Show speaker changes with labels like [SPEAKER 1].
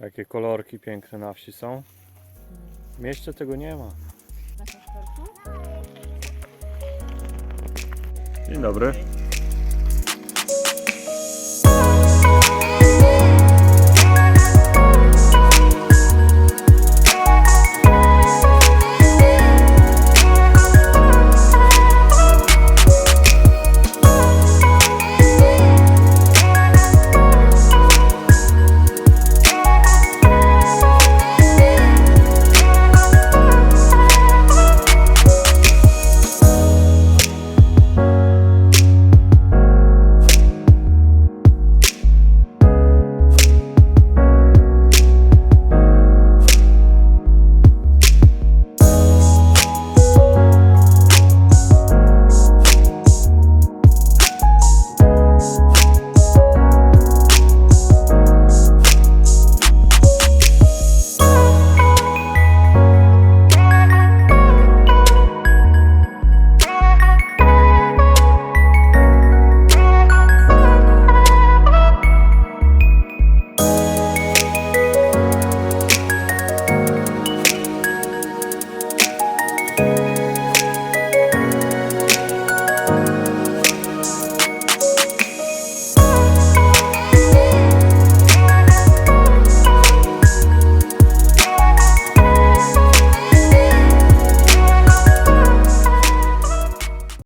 [SPEAKER 1] Jakie kolorki piękne na wsi są. W mieście tego nie ma. Dzień dobry.